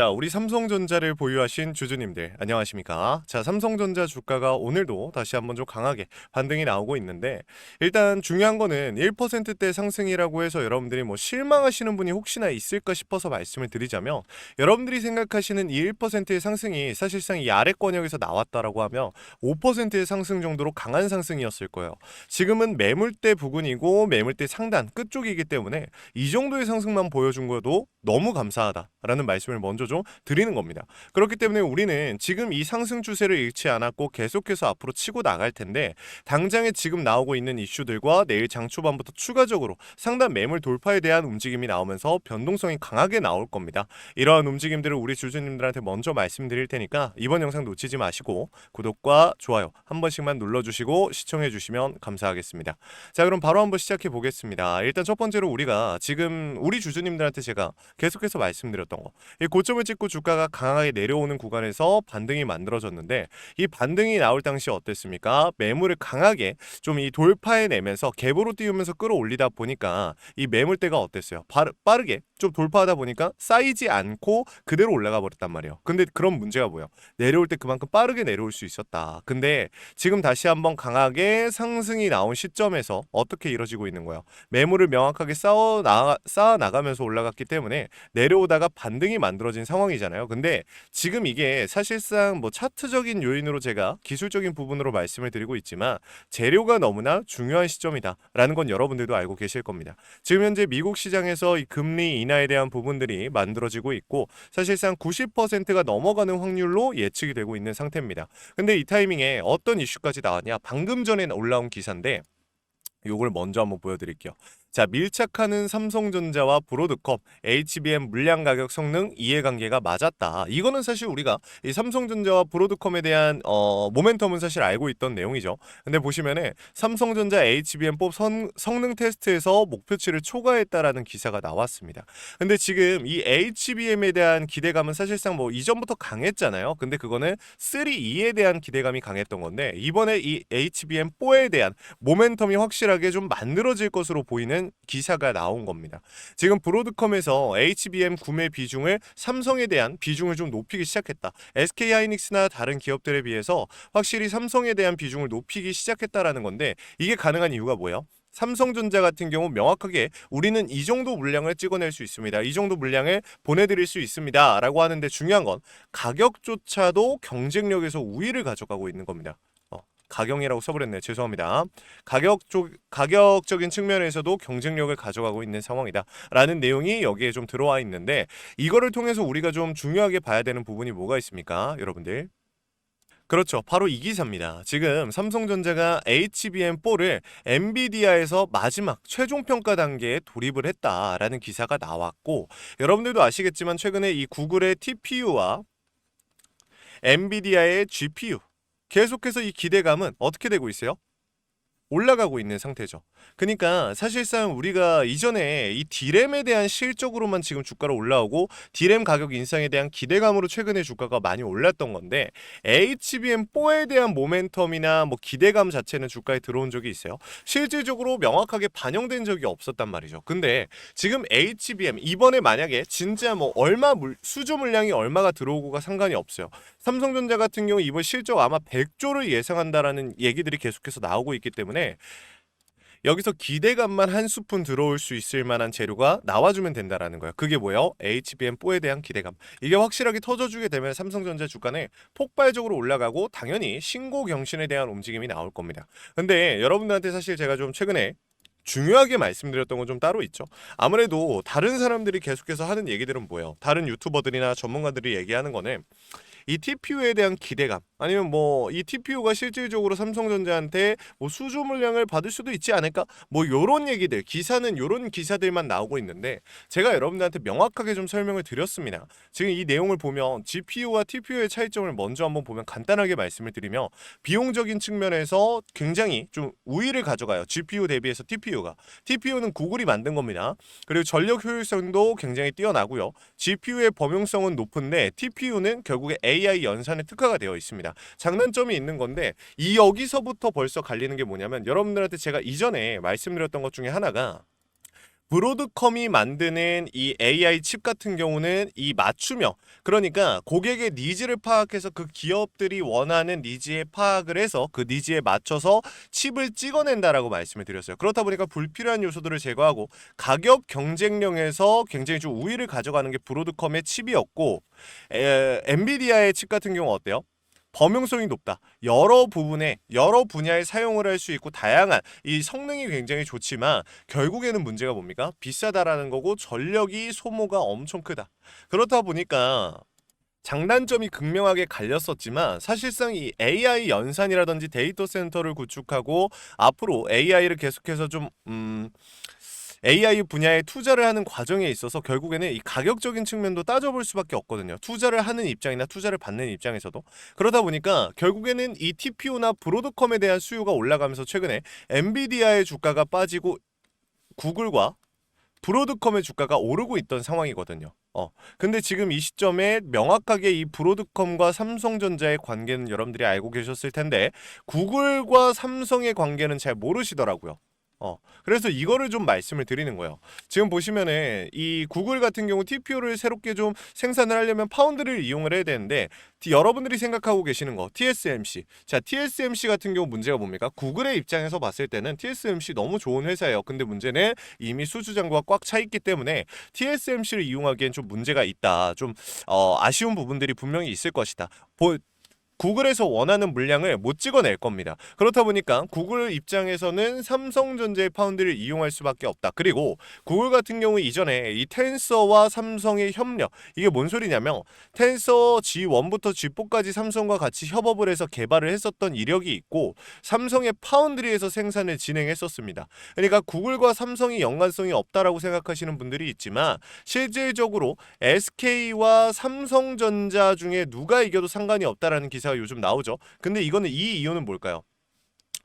자, 우리 삼성전자를 보유하신 주주님들 안녕하십니까? 자, 삼성전자 주가가 오늘도 다시 한번 좀 강하게 반등이 나오고 있는데 일단 중요한 거는 1%대 상승이라고 해서 여러분들이 뭐 실망하시는 분이 혹시나 있을까 싶어서 말씀을 드리자면 여러분들이 생각하시는 이 1%의 상승이 사실상 이 아래 권역에서 나왔다라고 하면 5%의 상승 정도로 강한 상승이었을 거예요. 지금은 매물대 부근이고 매물대 상단 끝쪽이기 때문에 이 정도의 상승만 보여준 거도 너무 감사하다라는 말씀을 먼저 좀 드리는 겁니다. 그렇기 때문에 우리는 지금 이 상승 추세를 잃지 않았고 계속해서 앞으로 치고 나갈 텐데 당장에 지금 나오고 있는 이슈들과 내일 장 초반부터 추가적으로 상단 매물 돌파에 대한 움직임이 나오면서 변동성이 강하게 나올 겁니다. 이러한 움직임들을 우리 주주님들한테 먼저 말씀드릴 테니까 이번 영상 놓치지 마시고 구독과 좋아요 한 번씩만 눌러주시고 시청해 주시면 감사하겠습니다. 자 그럼 바로 한번 시작해 보겠습니다. 일단 첫 번째로 우리가 지금 우리 주주님들한테 제가 계속해서 말씀드렸던 거. 이 고점을 찍고 주가가 강하게 내려오는 구간에서 반등이 만들어졌는데 이 반등이 나올 당시 어땠습니까? 매물을 강하게 좀 이 돌파해 내면서 갭으로 띄우면서 끌어올리다 보니까 이 매물대가 어땠어요? 빠르, 빠르게 좀 돌파하다 보니까 쌓이지 않고 그대로 올라가 버렸단 말이에요. 근데 그런 문제가 뭐예요? 내려올 때 그만큼 빠르게 내려올 수 있었다. 근데 지금 다시 한번 강하게 상승이 나온 시점에서 어떻게 이루어지고 있는 거예요? 매물을 명확하게 쌓아 나 쌓아 나가면서 올라갔기 때문에 내려오다가 반등이 만들어진 상황이잖아요. 근데 지금 이게 사실상 뭐 차트적인 요인으로 제가 기술적인 부분으로 말씀을 드리고 있지만 재료가 너무나 중요한 시점이다라는 건 여러분들도 알고 계실 겁니다. 지금 현재 미국 시장에서 이 금리 인하 에 대한 부분들이 만들어지고 있고 사실상 90%가 넘어가는 확률로 예측이 되고 있는 상태입니다. 근데 이 타이밍에 어떤 이슈까지 나왔냐? 방금 전에 올라온 기사인데 요걸 먼저 한번 보여드릴게요. 자, 밀착하는 삼성전자와 브로드컴, HBM 물량 가격 성능 이해관계가 맞았다. 이거는 사실 우리가 이 삼성전자와 브로드컴에 대한 어, 모멘텀은 사실 알고 있던 내용이죠. 근데 보시면은 삼성전자 HBM4 성, 성능 테스트에서 목표치를 초과했다라는 기사가 나왔습니다. 근데 지금 이 HBM에 대한 기대감은 사실상 뭐 이전부터 강했잖아요. 근데 그거는 3E에 대한 기대감이 강했던 건데 이번에 이 HBM4에 대한 모멘텀이 확실하게 좀 만들어질 것으로 보이는 기사가 나온 겁니다. 지금 브로드컴에서 HBM 구매 비중을 삼성에 대한 비중을 좀 높이기 시작했다. SK 하이닉스나 다른 기업들에 비해서 확실히 삼성에 대한 비중을 높이기 시작했다라는 건데 이게 가능한 이유가 뭐예요? 삼성전자 같은 경우 명확하게 우리는 이 정도 물량을 찍어낼 수 있습니다. 이 정도 물량을 보내드릴 수 있습니다. 라고 하는데 중요한 건 가격조차도 경쟁력에서 우위를 가져가고 있는 겁니다. 어, 가경이라고 써버렸네요. 죄송합니다. 가격 쪽 가격적인 측면에서도 경쟁력을 가져가고 있는 상황이다. 라는 내용이 여기에 좀 들어와 있는데 이거를 통해서 우리가 좀 중요하게 봐야 되는 부분이 뭐가 있습니까? 여러분들. 그렇죠. 바로 이 기사입니다. 지금 삼성전자가 HBM4를 엔비디아에서 마지막 최종 평가 단계에 돌입을 했다라는 기사가 나왔고 여러분들도 아시겠지만 최근에 이 구글의 TPU와 엔비디아의 GPU 계속해서 이 기대감은 어떻게 되고 있어요? 올라가고 있는 상태죠. 그러니까 사실상 우리가 이전에 이 디램에 대한 실적으로만 지금 주가가 올라오고 디램 가격 인상에 대한 기대감으로 최근에 주가가 많이 올랐던 건데 HBM4에 대한 모멘텀이나 뭐 기대감 자체는 주가에 들어온 적이 있어요. 실질적으로 명확하게 반영된 적이 없었단 말이죠. 근데 지금 HBM 이번에 만약에 진짜 뭐 얼마 물, 수조 물량이 얼마가 들어오고가 상관이 없어요. 삼성전자 같은 경우 이번 실적 아마 100조를 예상한다라는 얘기들이 계속해서 나오고 있기 때문에 여기서 기대감만 한 스푼 들어올 수 있을 만한 재료가 나와주면 된다라는 거예요. 그게 뭐예요? HBM4에 대한 기대감. 이게 확실하게 터져주게 되면 삼성전자 주가는 폭발적으로 올라가고 당연히 신고 경신에 대한 움직임이 나올 겁니다. 근데 여러분들한테 사실 제가 좀 최근에 중요하게 말씀드렸던 건 좀 따로 있죠. 아무래도 다른 사람들이 계속해서 하는 얘기들은 뭐예요? 다른 유튜버들이나 전문가들이 얘기하는 거는 이 TPU에 대한 기대감 아니면 뭐 이 TPU가 실질적으로 삼성전자한테 뭐 수조 물량을 받을 수도 있지 않을까? 뭐 요런 얘기들 기사는 요런 기사들만 나오고 있는데 제가 여러분들한테 명확하게 좀 설명을 드렸습니다. 지금 이 내용을 보면 GPU와 TPU의 차이점을 먼저 한번 보면 간단하게 말씀을 드리면 비용적인 측면에서 굉장히 좀 우위를 가져가요. GPU 대비해서 TPU가. TPU는 구글이 만든 겁니다. 그리고 전력 효율성도 굉장히 뛰어나고요. GPU의 범용성은 높은데 TPU는 결국에 AI 연산에 특화가 되어 있습니다. 장단점이 있는 건데 이 여기서부터 벌써 갈리는 게 뭐냐면 여러분들한테 제가 이전에 말씀드렸던 것 중에 하나가 브로드컴이 만드는 이 AI 칩 같은 경우는 이 맞춤형 그러니까 고객의 니즈를 파악해서 그 기업들이 원하는 니즈에 파악을 해서 그 니즈에 맞춰서 칩을 찍어낸다라고 말씀을 드렸어요. 그렇다 보니까 불필요한 요소들을 제거하고 가격 경쟁력에서 굉장히 좀 우위를 가져가는 게 브로드컴의 칩이었고 에, 엔비디아의 칩 같은 경우 어때요? 범용성이 높다. 여러 부분에 여러 분야에 사용을 할 수 있고 다양한 이 성능이 굉장히 좋지만 결국에는 문제가 뭡니까? 비싸다라는 거고 전력이 소모가 엄청 크다. 그렇다 보니까 장단점이 극명하게 갈렸었지만 사실상 이 AI 연산이라든지 데이터 센터를 구축하고 앞으로 AI를 계속해서 좀 음, AI 분야에 투자를 하는 과정에 있어서 결국에는 이 가격적인 측면도 따져볼 수밖에 없거든요. 투자를 하는 입장이나 투자를 받는 입장에서도 그러다 보니까 결국에는 이 TPU나 브로드컴에 대한 수요가 올라가면서 최근에 엔비디아의 주가가 빠지고 구글과 브로드컴의 주가가 오르고 있던 상황이거든요. 어. 근데 지금 이 시점에 명확하게 이 브로드컴과 삼성전자의 관계는 여러분들이 알고 계셨을 텐데 구글과 삼성의 관계는 잘 모르시더라고요. 어. 그래서 이거를 좀 말씀을 드리는 거예요. 지금 보시면은 이 구글 같은 경우 TPU를 새롭게 좀 생산을 하려면 파운드를 이용을 해야 되는데 티- 여러분들이 생각하고 계시는 거 TSMC. 자, TSMC 같은 경우 문제가 뭡니까? 구글의 입장에서 봤을 때는 TSMC 너무 좋은 회사예요. 근데 문제는 이미 수주 잔고가 꽉차 있기 때문에 TSMC를 이용하기엔 좀 문제가 있다. 좀 어, 아쉬운 부분들이 분명히 있을 것이다. 보, 구글에서 원하는 물량을 못 찍어낼 겁니다. 그렇다 보니까 구글 입장에서는 삼성전자의 파운드를 이용할 수밖에 없다. 그리고 구글 같은 경우 이전에 이 텐서와 삼성의 협력 이게 뭔 소리냐면 텐서 G1부터 G4까지 삼성과 같이 협업을 해서 개발을 했었던 이력이 있고 삼성의 파운드리에서 생산을 진행했었습니다. 그러니까 구글과 삼성이 연관성이 없다라고 생각하시는 분들이 있지만 실질적으로 SK와 삼성전자 중에 누가 이겨도 상관이 없다라는 기사 가 요즘 나오죠. 근데 이거는 이 이유는 뭘까요?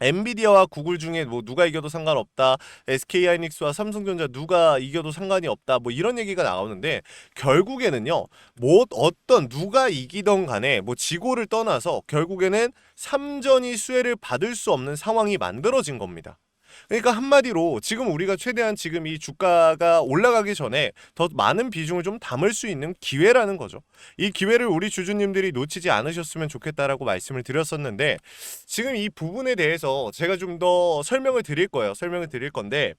엔비디아와 구글 중에 뭐 누가 이겨도 상관없다. SK 하이닉스와 삼성전자 누가 이겨도 상관이 없다. 뭐 이런 얘기가 나오는데 결국에는요. 뭐 어떤 누가 이기던 간에 뭐 지고를 떠나서 결국에는 삼전이 수혜를 받을 수 없는 상황이 만들어진 겁니다. 그러니까 한마디로 지금 우리가 최대한 지금 이 주가가 올라가기 전에 더 많은 비중을 좀 담을 수 있는 기회라는 거죠. 이 기회를 우리 주주님들이 놓치지 않으셨으면 좋겠다라고 말씀을 드렸었는데 지금 이 부분에 대해서 제가 좀 더 설명을 드릴 거예요. 설명을 드릴 건데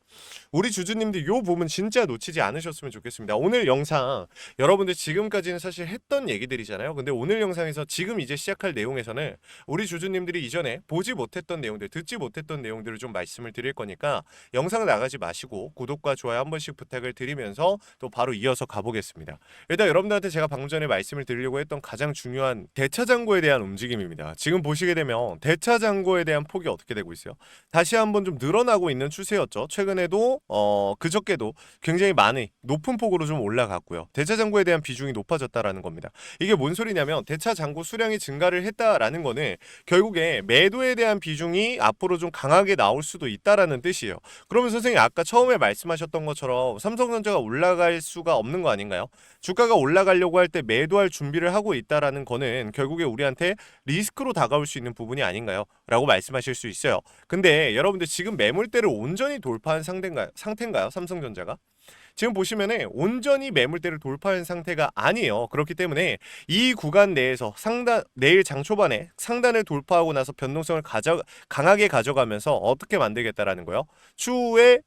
우리 주주님들 이 부분 진짜 놓치지 않으셨으면 좋겠습니다. 오늘 영상 여러분들 지금까지는 사실 했던 얘기들이잖아요. 근데 오늘 영상에서 지금 이제 시작할 내용에서는 우리 주주님들이 이전에 보지 못했던 내용들, 듣지 못했던 내용들을 좀 말씀을 드릴 거니까 영상을 나가지 마시고 구독과 좋아요 한 번씩 부탁을 드리면서 또 바로 이어서 가보겠습니다. 일단 여러분들한테 제가 방금 전에 말씀을 드리려고 했던 가장 중요한 대차 잔고에 대한 움직임입니다. 지금 보시게 되면 대차 잔고에 대한 폭이 어떻게 되고 있어요? 다시 한번 좀 늘어나고 있는 추세였죠. 최근에도 어 그저께도 굉장히 많이 높은 폭으로 좀 올라갔고요. 대차 잔고에 대한 비중이 높아졌다라는 겁니다. 이게 뭔 소리냐면 대차 잔고 수량이 증가를 했다라는 거는 결국에 매도에 대한 비중이 앞으로 좀 강하게 나올 수도 있다 라는 뜻이에요. 그러면 선생님 아까 처음에 말씀하셨던 것처럼 삼성전자가 올라갈 수가 없는 거 아닌가요? 주가가 올라가려고 할 때 매도할 준비를 하고 있다라는 거는 결국에 우리한테 리스크로 다가올 수 있는 부분이 아닌가요? 라고 말씀하실 수 있어요. 근데 여러분들 지금 매물대를 온전히 돌파한 상태인가요? 상태인가요? 삼성전자가? 지금 보시면은 온전히 매물대를 돌파한 상태가 아니에요. 그렇기 때문에 이 구간 내에서 상단 내일 장 초반에 상단을 돌파하고 나서 변동성을 가져 강하게 가져가면서 어떻게 만들겠다라는 거예요. 추후에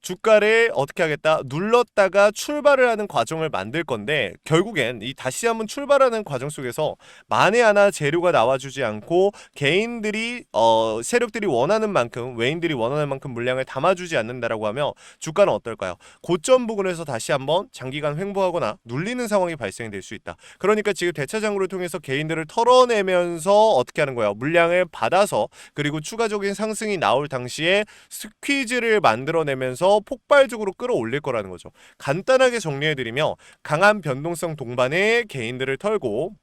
주가를 어떻게 하겠다 눌렀다가 출발을 하는 과정을 만들 건데 결국엔 이 다시 한번 출발하는 과정 속에서 만에 하나 재료가 나와주지 않고 개인들이 어 세력들이 원하는 만큼 외인들이 원하는 만큼 물량을 담아주지 않는다라고 하면 주가는 어떨까요? 고점 부근에서 다시 한번 장기간 횡보하거나 눌리는 상황이 발생될 수 있다. 그러니까 지금 대차장구를 통해서 개인들을 털어내면서 어떻게 하는 거예요? 물량을 받아서 그리고 추가적인 상승이 나올 당시에 스퀴즈를 만들어내면서 폭발적으로 끌어올릴 거라는 거죠. 간단하게 정리해드리면 강한 변동성 동반의 개인들을 털고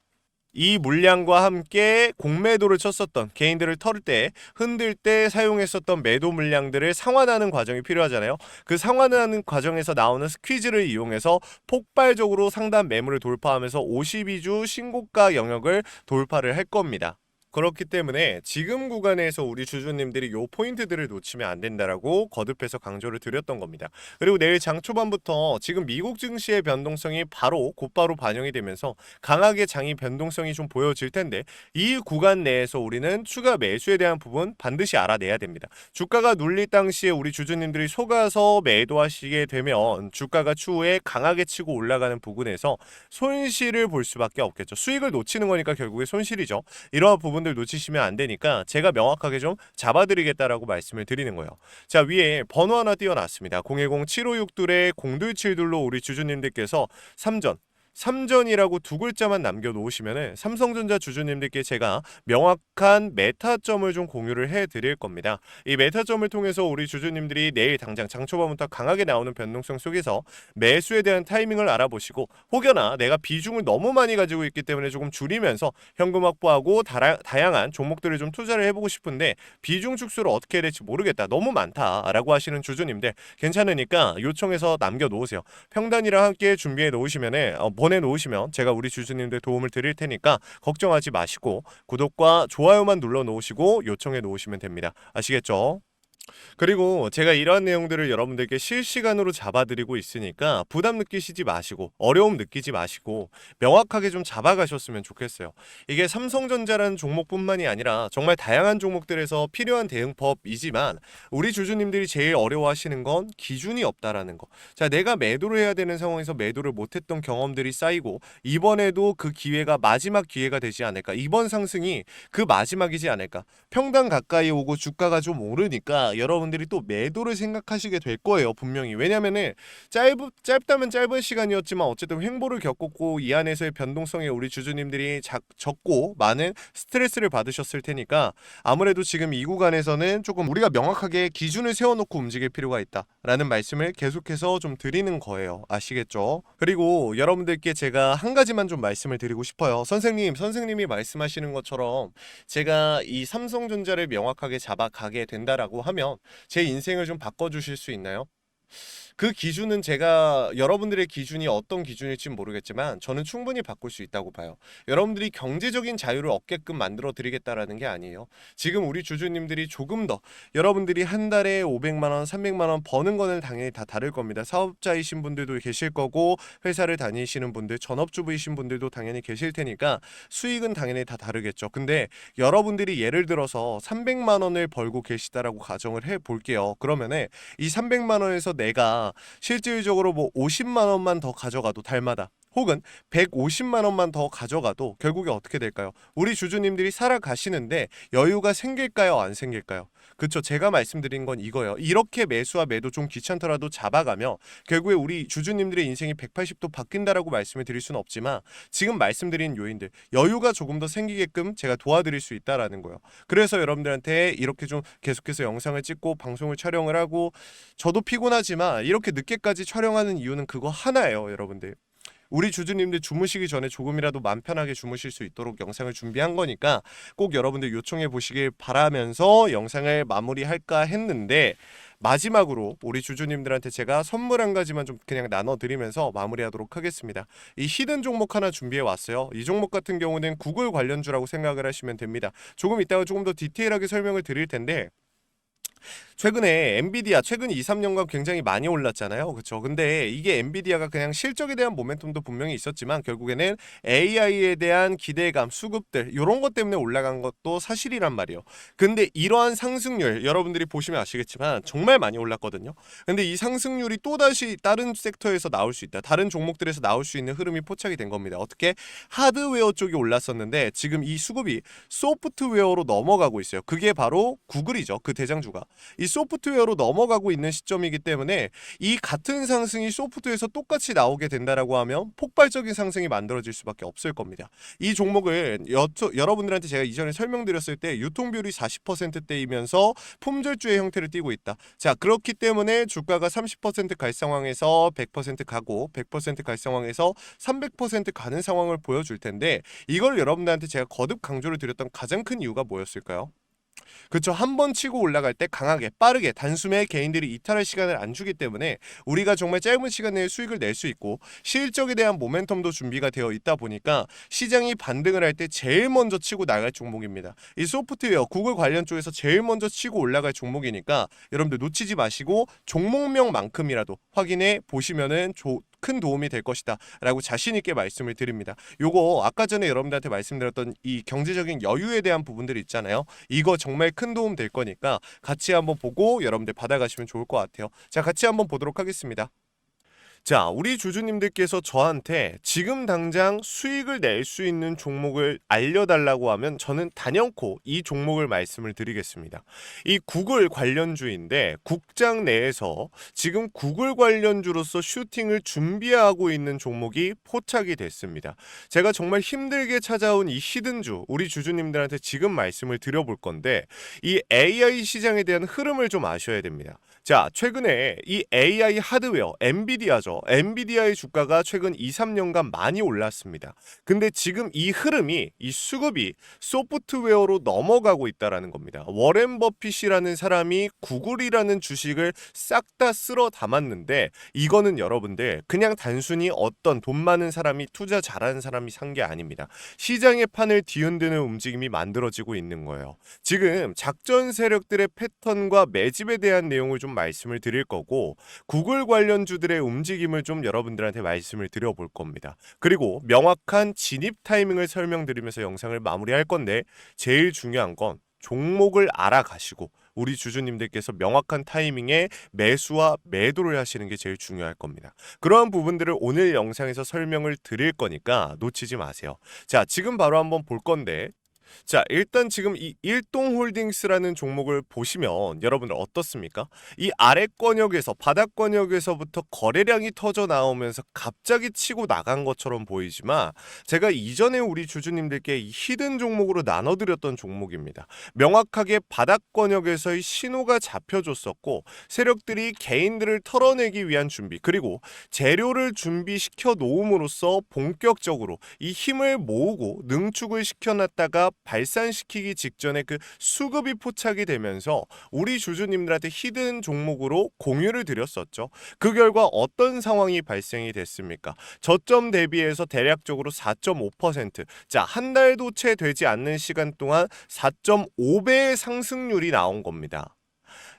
이 물량과 함께 공매도를 쳤었던 개인들을 털 때, 흔들 때 사용했었던 매도 물량들을 상환하는 과정이 필요하잖아요. 그 상환하는 과정에서 나오는 스퀴즈를 이용해서 폭발적으로 상단 매물을 돌파하면서 52주 신고가 영역을 돌파를 할 겁니다. 그렇기 때문에 지금 구간에서 우리 주주님들이 요 포인트들을 놓치면 안 된다라고 거듭해서 강조를 드렸던 겁니다. 그리고 내일 장 초반부터 지금 미국 증시의 변동성이 바로 곧바로 반영이 되면서 강하게 장이 변동성이 좀 보여질 텐데 이 구간 내에서 우리는 추가 매수에 대한 부분 반드시 알아내야 됩니다. 주가가 눌릴 당시에 우리 주주님들이 속아서 매도하시게 되면 주가가 추후에 강하게 치고 올라가는 부분에서 손실을 볼 수밖에 없겠죠. 수익을 놓치는 거니까 결국에 손실이죠. 이러한 부분 들 놓치시면 안 되니까 제가 명확하게 좀 잡아드리겠다라고 말씀을 드리는 거예요. 자 위에 번호 하나 띄워놨습니다. 010-7562의 0272로 우리 주주님들께서 3전 3전이라고 두 글자만 남겨놓으시면 삼성전자 주주님들께 제가 명확한 메타점을 좀 공유를 해드릴 겁니다. 이 메타점을 통해서 우리 주주님들이 내일 당장 장초반부터 강하게 나오는 변동성 속에서 매수에 대한 타이밍을 알아보시고 혹여나 내가 비중을 너무 많이 가지고 있기 때문에 조금 줄이면서 현금 확보하고 다라, 다양한 종목들을 좀 투자를 해보고 싶은데 비중 축소를 어떻게 해야 될지 모르겠다. 너무 많다라고 하시는 주주님들 괜찮으니까 요청해서 남겨놓으세요. 평단이랑 함께 준비해 놓으시면은 어, 보내놓으시면 제가 우리 주주님들 도움을 드릴 테니까 걱정하지 마시고 구독과 좋아요만 눌러 놓으시고 요청해 놓으시면 됩니다. 아시겠죠? 그리고 제가 이러한 내용들을 여러분들께 실시간으로 잡아드리고 있으니까 부담 느끼시지 마시고 어려움 느끼지 마시고 명확하게 좀 잡아가셨으면 좋겠어요. 이게 삼성전자라는 종목뿐만이 아니라 정말 다양한 종목들에서 필요한 대응법이지만 우리 주주님들이 제일 어려워하시는 건 기준이 없다라는 거. 자, 내가 매도를 해야 되는 상황에서 매도를 못했던 경험들이 쌓이고 이번에도 그 기회가 마지막 기회가 되지 않을까. 이번 상승이 그 마지막이지 않을까. 평당 가까이 오고 주가가 좀 오르니까 여러분들이 또 매도를 생각하시게 될 거예요 분명히. 왜냐면은 짧 짧다면 짧은 시간이었지만 어쨌든 횡보를 겪었고 이 안에서의 변동성에 우리 주주님들이 작, 적고 많은 스트레스를 받으셨을 테니까 아무래도 지금 이 구간에서는 조금 우리가 명확하게 기준을 세워놓고 움직일 필요가 있다라는 말씀을 계속해서 좀 드리는 거예요. 아시겠죠? 그리고 여러분들께 제가 한 가지만 좀 말씀을 드리고 싶어요. 선생님 선생님이 말씀하시는 것처럼 제가 이 삼성전자를 명확하게 잡아가게 된다라고 하면 제 인생을 좀 바꿔주실 수 있나요? 그 기준은 제가 여러분들의 기준이 어떤 기준일지 모르겠지만 저는 충분히 바꿀 수 있다고 봐요. 여러분들이 경제적인 자유를 얻게끔 만들어 드리겠다라는 게 아니에요. 지금 우리 주주님들이 조금 더 여러분들이 한 달에 500만 원, 300만 원 버는 거는 당연히 다 다를 겁니다. 사업자이신 분들도 계실 거고 회사를 다니시는 분들, 전업주부이신 분들도 당연히 계실 테니까 수익은 당연히 다 다르겠죠. 근데 여러분들이 예를 들어서 300만 원을 벌고 계시다라고 가정을 해 볼게요. 그러면은 이 300만 원에서 내가 실질적으로 뭐 50만 원만 더 가져가도 달마다 혹은 150만 원만 더 가져가도 결국에 어떻게 될까요? 우리 주주님들이 살아가시는데 여유가 생길까요? 안 생길까요? 그쵸 제가 말씀드린 건 이거예요. 이렇게 매수와 매도 좀 귀찮더라도 잡아가며 결국에 우리 주주님들의 인생이 180도 바뀐다라고 말씀을 드릴 수는 없지만 지금 말씀드린 요인들 여유가 조금 더 생기게끔 제가 도와드릴 수 있다라는 거예요. 그래서 여러분들한테 이렇게 좀 계속해서 영상을 찍고 방송을 촬영을 하고 저도 피곤하지만 이렇게 늦게까지 촬영하는 이유는 그거 하나예요, 여러분들. 우리 주주님들 주무시기 전에 조금이라도 마음 편하게 주무실 수 있도록 영상을 준비한 거니까 꼭 여러분들 요청해 보시길 바라면서 영상을 마무리할까 했는데 마지막으로 우리 주주님들한테 제가 선물 한 가지만 좀 그냥 나눠드리면서 마무리하도록 하겠습니다. 이 히든 종목 하나 준비해 왔어요. 이 종목 같은 경우는 구글 관련주라고 생각을 하시면 됩니다. 조금 이따가 조금 더 디테일하게 설명을 드릴 텐데 최근에 엔비디아 최근 2, 3년간 굉장히 많이 올랐잖아요. 그렇죠? 근데 이게 엔비디아가 그냥 실적에 대한 모멘텀도 분명히 있었지만 결국에는 AI에 대한 기대감, 수급들 이런 것 때문에 올라간 것도 사실이란 말이에요. 근데 이러한 상승률 여러분들이 보시면 아시겠지만 정말 많이 올랐거든요. 근데 이 상승률이 또다시 다른 섹터에서 나올 수 있다. 다른 종목들에서 나올 수 있는 흐름이 포착이 된 겁니다. 어떻게 하드웨어 쪽이 올랐었는데 지금 이 수급이 소프트웨어로 넘어가고 있어요. 그게 바로 구글이죠. 그 대장주가. 이 소프트웨어로 넘어가고 있는 시점이기 때문에 이 같은 상승이 소프트웨어에서 똑같이 나오게 된다라고 하면 폭발적인 상승이 만들어질 수밖에 없을 겁니다. 이 종목을 여, 여러분들한테 제가 이전에 설명드렸을 때 유통비율이 40%대이면서 품절주의 형태를 띠고 있다. 자 그렇기 때문에 주가가 30%갈 상황에서 100% 가고 100%갈 상황에서 300% 가는 상황을 보여줄 텐데 이걸 여러분들한테 제가 거듭 강조를 드렸던 가장 큰 이유가 뭐였을까요? 그쵸 한번 치고 올라갈 때 강하게 빠르게 단숨에 개인들이 이탈할 시간을 안 주기 때문에 우리가 정말 짧은 시간 내에 수익을 낼 수 있고 실적에 대한 모멘텀도 준비가 되어 있다 보니까 시장이 반등을 할 때 제일 먼저 치고 나갈 종목입니다. 이 소프트웨어 구글 관련 쪽에서 제일 먼저 치고 올라갈 종목이니까 여러분들 놓치지 마시고 종목명만큼이라도 확인해 보시면은 조, 큰 도움이 될 것이다 라고 자신 있게 말씀을 드립니다. 요거 아까 전에 여러분들한테 말씀드렸던 이 경제적인 여유에 대한 부분들 있잖아요. 이거 정말 큰 도움 될 거니까 같이 한번 보고 여러분들 받아가시면 좋을 것 같아요. 자, 같이 한번 보도록 하겠습니다. 자, 우리 주주님들께서 저한테 지금 당장 수익을 낼 수 있는 종목을 알려달라고 하면 저는 단연코 이 종목을 말씀을 드리겠습니다. 이 구글 관련주인데 국장 내에서 지금 구글 관련주로서 슈팅을 준비하고 있는 종목이 포착이 됐습니다. 제가 정말 힘들게 찾아온 이 히든주 우리 주주님들한테 지금 말씀을 드려볼 건데 이 AI 시장에 대한 흐름을 좀 아셔야 됩니다. 자, 최근에 이 AI 하드웨어 엔비디아죠. 엔비디아의 주가가 최근 2, 3년간 많이 올랐습니다. 근데 지금 이 흐름이 이 수급이 소프트웨어로 넘어가고 있다라는 겁니다. 워렌 버핏이라는 사람이 구글이라는 주식을 싹 다 쓸어 담았는데 이거는 여러분들 그냥 단순히 어떤 돈 많은 사람이 투자 잘하는 사람이 산 게 아닙니다. 시장의 판을 뒤흔드는 움직임이 만들어지고 있는 거예요. 지금 작전 세력들의 패턴과 매집에 대한 내용을 좀 말씀을 드릴 거고 구글 관련주들의 움직임 을 좀 여러분들한테 말씀을 드려볼 겁니다. 그리고 명확한 진입 타이밍을 설명드리면서 영상을 마무리할 건데 제일 중요한 건 종목을 알아가시고 우리 주주님들께서 명확한 타이밍에 매수와 매도를 하시는 게 제일 중요할 겁니다. 그러한 부분들을 오늘 영상에서 설명을 드릴 거니까 놓치지 마세요. 자, 지금 바로 한번 볼 건데 자, 일단 지금 이 일동홀딩스라는 종목을 보시면 여러분들 어떻습니까? 이 아래 권역에서 바닥 권역에서부터 거래량이 터져 나오면서 갑자기 치고 나간 것처럼 보이지만 제가 이전에 우리 주주님들께 이 히든 종목으로 나눠드렸던 종목입니다. 명확하게 바닥 권역에서의 신호가 잡혀줬었고 세력들이 개인들을 털어내기 위한 준비 그리고 재료를 준비시켜 놓음으로써 본격적으로 이 힘을 모으고 능축을 시켜놨다가 발산시키기 직전에 그 수급이 포착이 되면서 우리 주주님들한테 히든 종목으로 공유를 드렸었죠. 그 결과 어떤 상황이 발생이 됐습니까? 저점 대비해서 대략적으로 4.5%. 자, 한 달도 채 되지 않는 시간 동안 4.5배의 상승률이 나온 겁니다.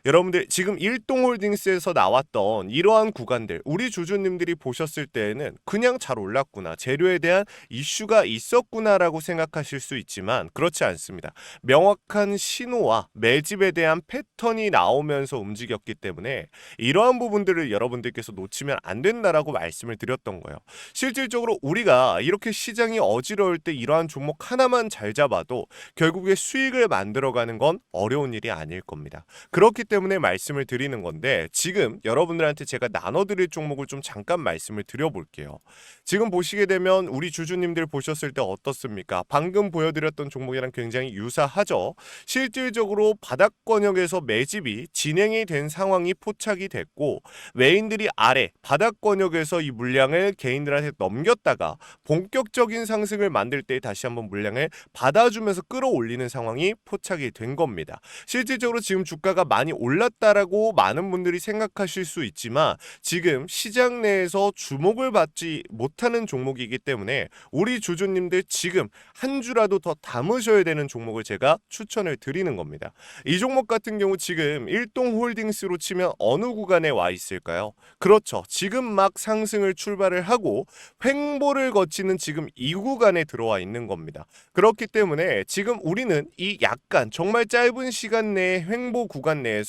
여러분들 지금 일동홀딩스에서 나왔던 이러한 구간들 우리 주주님들이 보셨을 때에는 그냥 잘 올랐구나 재료에 대한 이슈가 있었구나라고 생각하실 수 있지만 그렇지 않습니다. 명확한 신호와 매집에 대한 패턴이 나오면서 움직였기 때문에 이러한 부분들을 여러분들께서 놓치면 안 된다라고 말씀을 드렸던 거예요. 실질적으로 우리가 이렇게 시장이 어지러울 때 이러한 종목 하나만 잘 잡아도 결국에 수익을 만들어가는 건 어려운 일이 아닐 겁니다. 그렇기 때문에 말씀을 드리는 건데 지금 여러분들한테 제가 나눠드릴 종목을 좀 잠깐 말씀을 드려볼게요. 지금 보시게 되면 우리 주주님들 보셨을 때 어떻습니까? 방금 보여드렸던 종목이랑 굉장히 유사하죠. 실질적으로 바닥 권역에서 매집이 진행이 된 상황이 포착이 됐고 외인들이 아래 바닥 권역에서 이 물량을 개인들한테 넘겼다가 본격적인 상승을 만들 때 다시 한번 물량을 받아주면서 끌어올리는 상황이 포착이 된 겁니다. 실질적으로 지금 주가가 많이 올 랐다라고 많은 분들이 생각하실 수 있지만 지금 시장 내에서 주목을 받지 못하는 종목이기 때문에 우리 주주님들 지금 한 주라도 더 담으셔야 되는 종목을 제가 추천을 드리는 겁니다. 이 종목 같은 경우 지금 일동 홀딩스로 치면 어느 구간에 와 있을까요? 그렇죠. 지금 막 상승을 출발을 하고 횡보를 거치는 지금 이 구간에 들어와 있는 겁니다. 그렇기 때문에 지금 우리는 이 약간 정말 짧은 시간 내에 횡보 구간 내에서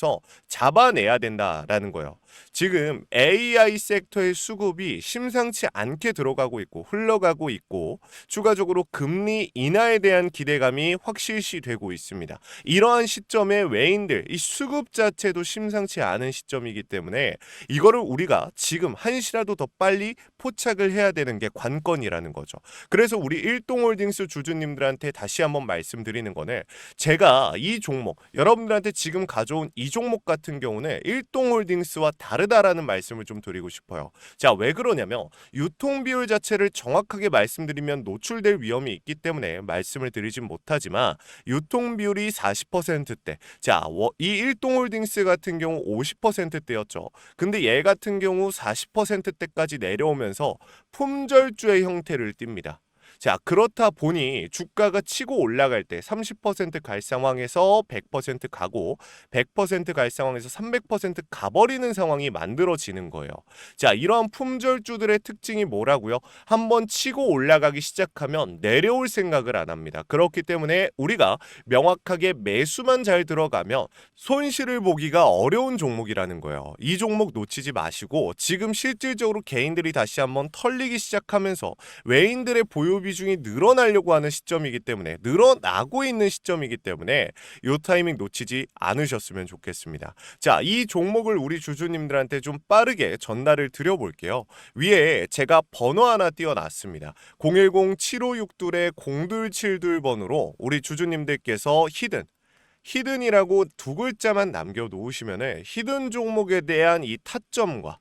잡아내야 된다라는 거예요. 지금 AI 섹터의 수급이 심상치 않게 들어가고 있고 흘러가고 있고 추가적으로 금리 인하에 대한 기대감이 확실시 되고 있습니다. 이러한 시점에 외인들 이 수급 자체도 심상치 않은 시점이기 때문에 이거를 우리가 지금 한시라도 더 빨리 포착을 해야 되는 게 관건이라는 거죠. 그래서 우리 일동홀딩스 주주님들한테 다시 한번 말씀드리는 거는 제가 이 종목 여러분들한테 지금 가져온 이 종목 같은 경우는 일동홀딩스와 다 르다라는 말씀을 좀 드리고 싶어요. 자, 왜 그러냐면 유통 비율 자체를 정확하게 말씀드리면 노출될 위험이 있기 때문에 말씀을 드리진 못하지만 유통 비율이 40%대. 자, 워- 이 일동홀딩스 같은 경우 50%대였죠. 근데 얘 같은 경우 40%대까지 내려오면서 품절주의 형태를 띱니다. 자, 그렇다 보니 주가가 치고 올라갈 때 30%갈 상황에서 100% 가고 100%갈 상황에서 300% 가버리는 상황이 만들어지는 거예요. 자, 이러한 품절주들의 특징이 뭐라고요? 한번 치고 올라가기 시작하면 내려올 생각을 안 합니다. 그렇기 때문에 우리가 명확하게 매수만 잘 들어가면 손실을 보기가 어려운 종목이라는 거예요. 이 종목 놓치지 마시고 지금 실질적으로 개인들이 다시 한번 털리기 시작하면서 외인들의 보유 비 중이 늘어나려고 하는 시점이기 때문에 늘어나고 있는 시점이기 때문에 요 타이밍 놓치지 않으셨으면 좋겠습니다. 자, 이 종목을 우리 주주님들한테 좀 빠르게 전달을 드려볼게요. 위에 제가 번호 하나 띄워놨습니다. 010-7562의 0272번으로 우리 주주님들께서 히든 히든이라고 두 글자만 남겨 놓으시면 히든 종목에 대한 이 타점과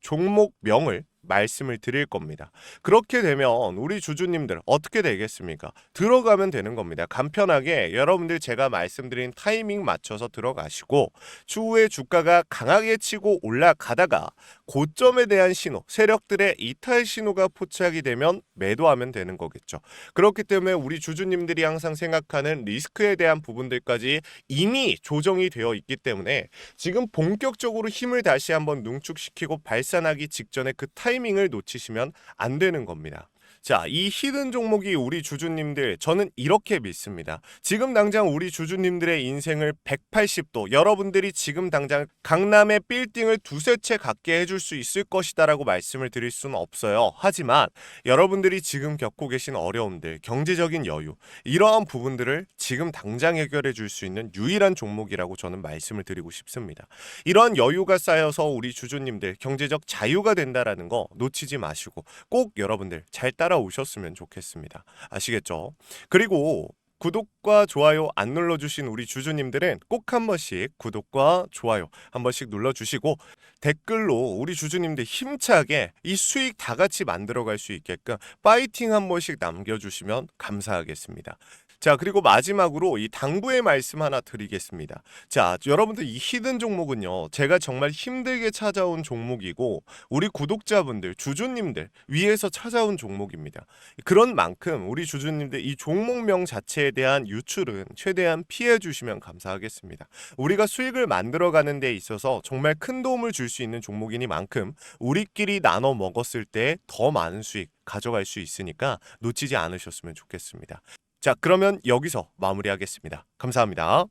종목명을 말씀을 드릴 겁니다. 그렇게 되면 우리 주주님들 어떻게 되겠습니까? 들어가면 되는 겁니다. 간편하게 여러분들 제가 말씀드린 타이밍 맞춰서 들어가시고 추후에 주가가 강하게 치고 올라가다가 고점에 대한 신호, 세력들의 이탈 신호가 포착이 되면 매도하면 되는 거겠죠. 그렇기 때문에 우리 주주님들이 항상 생각하는 리스크에 대한 부분들까지 이미 조정이 되어 있기 때문에 지금 본격적으로 힘을 다시 한번 능축시키고 발산하기 직전에 그 타이밍 을 놓치시면 안 되는 겁니다. 자, 이 히든 종목이 우리 주주님들 저는 이렇게 믿습니다. 지금 당장 우리 주주님들의 인생을 180도 여러분들이 지금 당장 강남의 빌딩을 두세 채 갖게 해줄 수 있을 것이다라고 말씀을 드릴 수는 없어요. 하지만 여러분들이 지금 겪고 계신 어려움들, 경제적인 여유 이러한 부분들을 지금 당장 해결해 줄 수 있는 유일한 종목이라고 저는 말씀을 드리고 싶습니다. 이러한 여유가 쌓여서 우리 주주님들 경제적 자유가 된다라는 거 놓치지 마시고 꼭 여러분들 잘 따라오셨으면 좋겠습니다. 아시겠죠? 그리고 구독과 좋아요 안 눌러주신 우리 주주님들은 꼭 한 번씩 구독과 좋아요 한 번씩 눌러주시고 댓글로 우리 주주님들 힘차게 이 수익 다 같이 만들어갈 수 있게끔 파이팅 한 번씩 남겨주시면 감사하겠습니다. 자 그리고 마지막으로 이 당부의 말씀 하나 드리겠습니다. 자 여러분들 이 히든 종목은요 제가 정말 힘들게 찾아온 종목이고 우리 구독자분들 주주님들 위에서 찾아온 종목입니다. 그런 만큼 우리 주주님들 이 종목명 자체에 대한 유출은 최대한 피해 주시면 감사하겠습니다. 우리가 수익을 만들어 가는 데 있어서 정말 큰 도움을 줄 수 있는 종목이니만큼 우리끼리 나눠 먹었을 때 더 많은 수익 가져갈 수 있으니까 놓치지 않으셨으면 좋겠습니다. 자, 그러면 여기서 마무리하겠습니다. 감사합니다.